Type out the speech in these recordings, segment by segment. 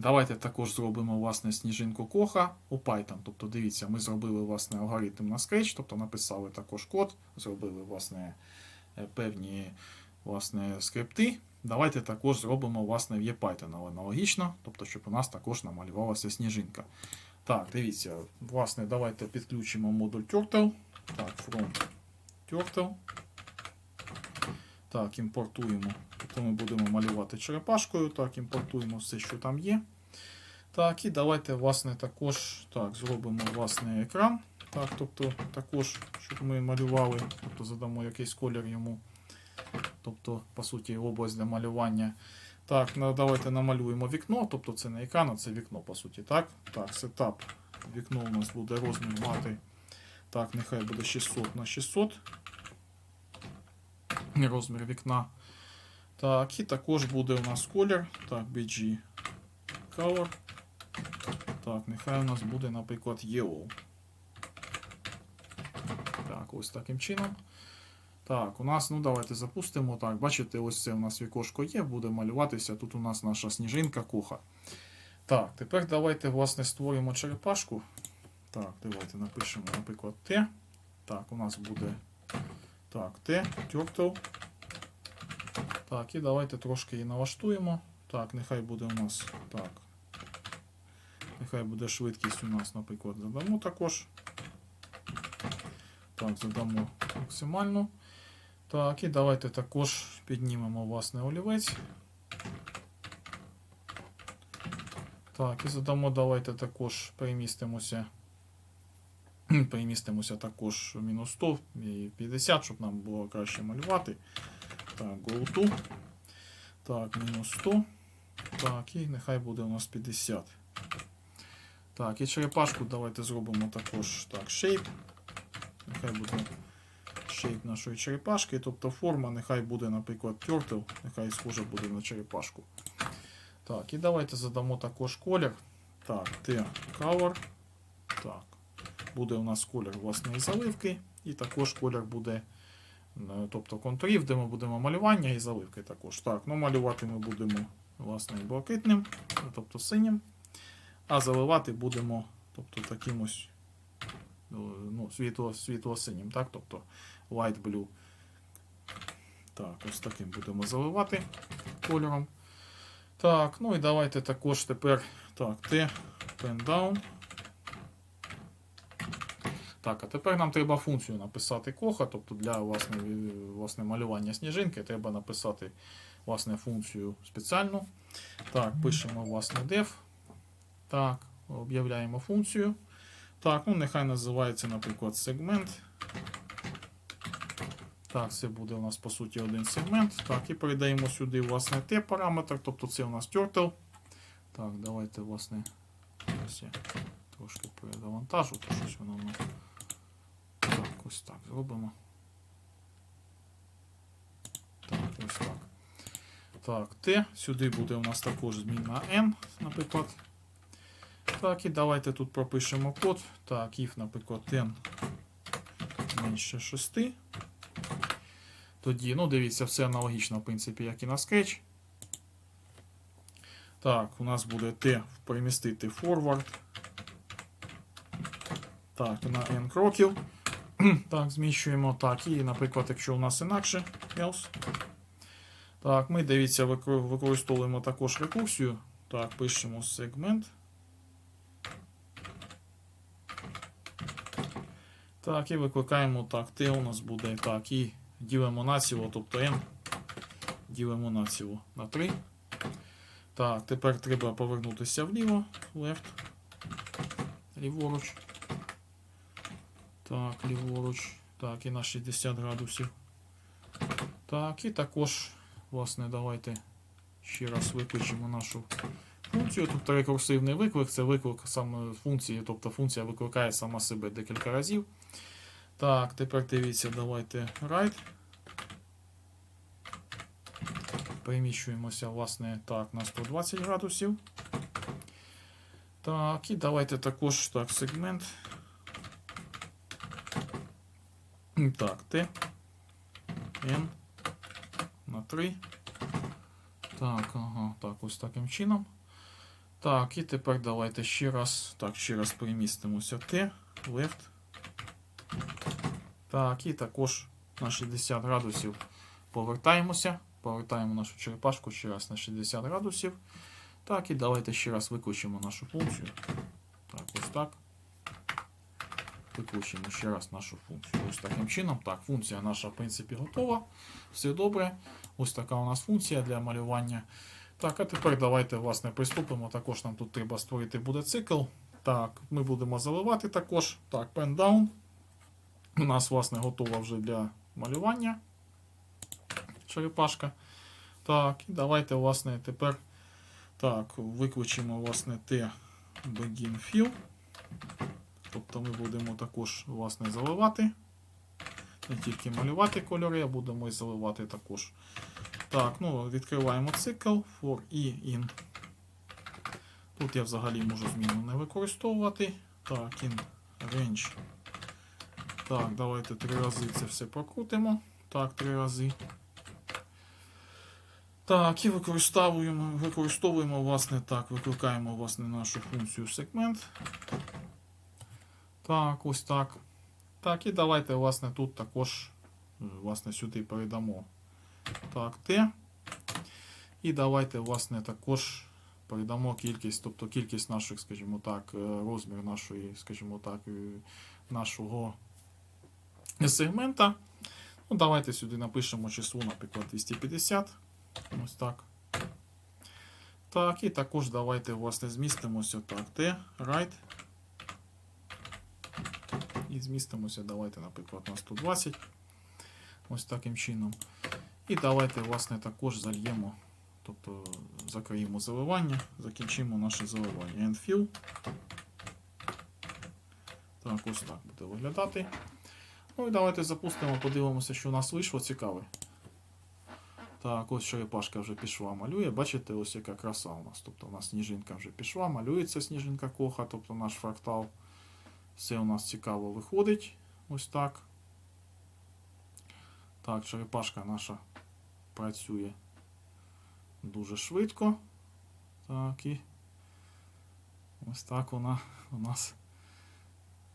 Давайте також зробимо власне сніжинку коха у Python. Тобто, дивіться, ми зробили власне алгоритм на Scratch, тобто написали також код, зробили власне е, певні власне скрипти. Давайте також зробимо власне в ePython, але аналогічно, тобто, щоб у нас також намалювалася сніжинка. Так, дивіться, власне, давайте підключимо модуль Turtle. Так, from Turtle. Так, імпортуємо. Тобто ми будемо малювати черепашкою. Так, імпортуємо все, що там є. Так, і давайте, власне, також так, зробимо власне екран. Так, тобто, також, щоб ми малювали, тобто задамо якийсь колір йому. Тобто, по суті, область для малювання. Так, давайте намалюємо вікно, тобто це не екран, а це вікно, по суті. Так, так, сетап. Вікно у нас буде розмір мати. Так, нехай буде 600 на 600. Розмір вікна. Так, і також буде у нас колір. Так, BG Color. Так, нехай у нас буде, наприклад, Yellow. Так, ось таким чином. Так, у нас, ну давайте запустимо. Так, бачите, ось це у нас вікошко є, буде малюватися. Тут у нас наша сніжинка куха. Так, тепер давайте, власне, створимо черепашку. Так, давайте напишемо, наприклад, Т. Так, у нас буде так, Т, Turtle. Так, і давайте трошки її налаштуємо. Так, нехай буде у нас так. Нехай буде швидкість у нас, наприклад, задамо також. Так, задамо максимальну. Так, і давайте також піднімемо власне олівець. Так, і задамо, давайте також перемістимося. Перемістимося також мінус 100 і 50, щоб нам було краще малювати. Так, go to. Так, мінус 100. Так, і нехай буде у нас 50. Так, і черепашку давайте зробимо також так, shape. Нехай буде shape нашої черепашки. Тобто форма нехай буде, наприклад, turtle, нехай схоже буде на черепашку. Так, і давайте задамо також колір. Так, T color. Так. Буде у нас колір власної заливки, і також колір буде, тобто контурів, де ми будемо малювання і заливки також. Так, ну малювати ми будемо власне блакитним, тобто синім. А заливати будемо тобто, таким ось ну, світло, світло-синім, так? тобто light blue. Так, ось таким будемо заливати кольором. Так, ну і давайте також тепер так, T, pen down. Так, а тепер нам треба функцію написати коха, тобто для власне, власне малювання сніжинки треба написати власне, функцію спеціальну. Так, пишемо власне def. Так, об'являємо функцію. Так, ну нехай називається, наприклад, сегмент. Так, це буде у нас по суті один сегмент. Так, і передаємо сюди власне T-параметр, тобто це у нас turtle. Так, давайте, власне, ось я трошки перезавантажу, то щось воно. Ось так зробимо. Так, ось так. Так, T. Сюди буде у нас також змінна N, наприклад. Так, і давайте тут пропишемо код. Так, if, наприклад, N менше 6. Тоді, ну, дивіться, все аналогічно, в принципі, як і на Scratch. Так, у нас буде T перемістити forward. Так, на N кроків. Так, зміщуємо. Так, і, наприклад, якщо у нас інакше, else. Так, ми дивіться, використовуємо також рекурсію. Так, пишемо сегмент. Так, і викликаємо так, Т у нас буде так, і ділимо на ціло, тобто N ділимо на ціло на 3. Так, тепер треба повернутися вліво, left, ліворуч. Так, ліворуч. Так, і на 60 градусів. Так, і також, власне, давайте ще раз викличемо нашу функцію. Тобто рекурсивний виклик це виклик саме функції, тобто функція викликає сама себе декілька разів. Так, тепер дивіться, давайте right. Переміщуємося, власне, так, на 120 градусів. Так, і давайте також так, сегмент. Так, Т. N. На 3. Так, ага, так, ось таким чином. Так, і тепер давайте ще раз. Так, ще раз перемістимося Т, left. Так, і також на 60 градусів повертаємося. Повертаємо нашу черепашку ще раз на 60 градусів. Так, і давайте ще раз викличемо нашу функцію. Так, ось так. Викличемо ще раз нашу функцію. Ось таким чином. Так, функція наша, в принципі, готова. Все добре. Ось така у нас функція для малювання. Так, а тепер давайте, власне, приступимо. Також нам тут треба створити буде цикл. Так, ми будемо заливати також. Так, pen down. У нас, власне, готова вже для малювання. Черепашка. Так, і давайте, власне, тепер так, викличемо, власне, T begin fill. Тобто ми будемо також, власне, заливати. Не тільки малювати кольори, а будемо і заливати також. Так, ну, відкриваємо цикл for e in. Тут я взагалі можу зміну не використовувати. Так, in range. Так, давайте три рази це все прокрутимо. Так, три рази. Так, і використовуємо, використовуємо, власне, так, викликаємо власне, нашу функцію сегмент. Так, ось так. Так, і давайте, власне, тут також е, власне, сюди передамо так, Т. І давайте, власне, також передамо кількість, тобто кількість наших, скажімо так, е, розмір нашої, скажімо так, е, нашого сегмента. Ну, давайте сюди напишемо число, наприклад, 250. Ось так. Так, і також давайте, власне, змістимося так, Т, right. І змістимося, давайте, наприклад, на 120. Ось таким чином. І давайте, власне, також зальємо, тобто закриємо заливання, закінчимо наше заливання. End fill. Так, ось так буде виглядати. Ну і давайте запустимо, подивимося, що у нас вийшло цікаве. Так, ось черепашка вже пішла, малює. Бачите, ось яка краса у нас. Тобто у нас сніжинка вже пішла, малюється сніжинка коха, тобто наш фрактал. Все у нас цікаво виходить. Ось так. Так, черепашка наша працює дуже швидко. Так, і ось так вона у нас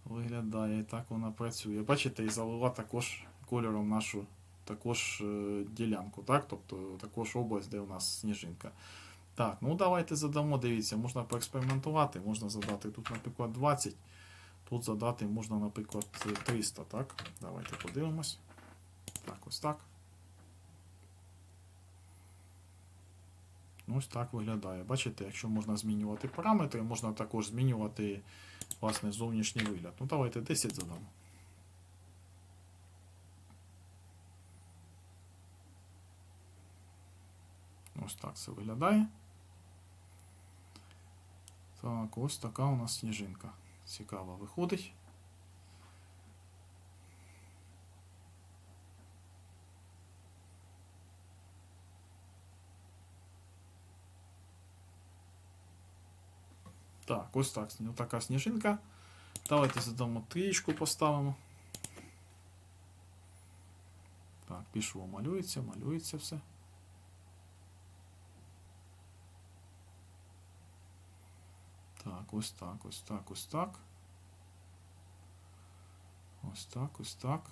виглядає. Так вона працює. Бачите, і залила також кольором нашу також е, ділянку, так? Тобто також область, де у нас сніжинка. Так, ну давайте задамо, дивіться, можна поекспериментувати, можна задати тут, наприклад, 20. Тут задати можна, наприклад, 300, так? Давайте подивимось. Так, ось так. Ось так виглядає. Бачите, якщо можна змінювати параметри, можна також змінювати власне зовнішній вигляд. Ну, давайте 10 задамо. Ось так це виглядає. Так, ось така у нас сніжинка. Цікаво виходить. Так, ось так. Така сніжинка. Давайте задамо трієчку поставимо. Так, пішло, малюється, малюється все. Так, ось так, ось так, ось так. Ось так, ось так.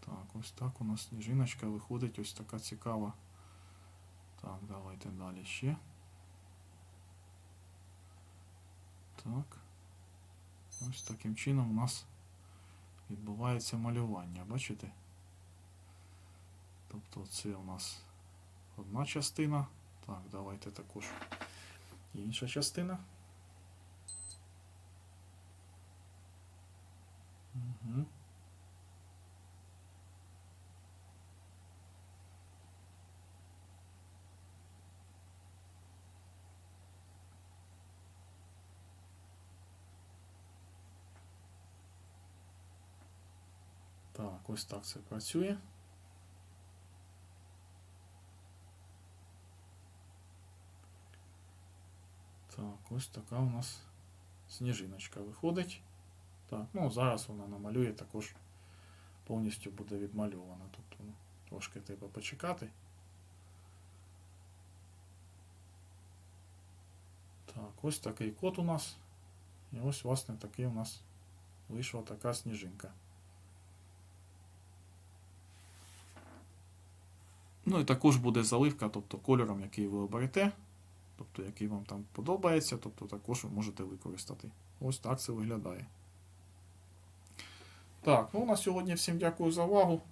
Так, ось так у нас сніжиночка виходить ось така цікава. Так, давайте далі ще. Так. Ось таким чином у нас відбувається малювання, бачите? Тобто це у нас одна частина. Так, давайте також інша частина. Так, ось так це працює. Так, ось така у нас сніжиночка виходить. Так, ну зараз вона намалює також повністю буде відмальована. Тобто ну, трошки треба почекати. Так, ось такий код у нас. І ось, власне, такий у нас вийшла така сніжинка. Ну і також буде заливка, тобто кольором, який ви оберете, тобто який вам там подобається, тобто також ви можете використати. Ось так це виглядає. Так, ну на сьогодні всім дякую за увагу.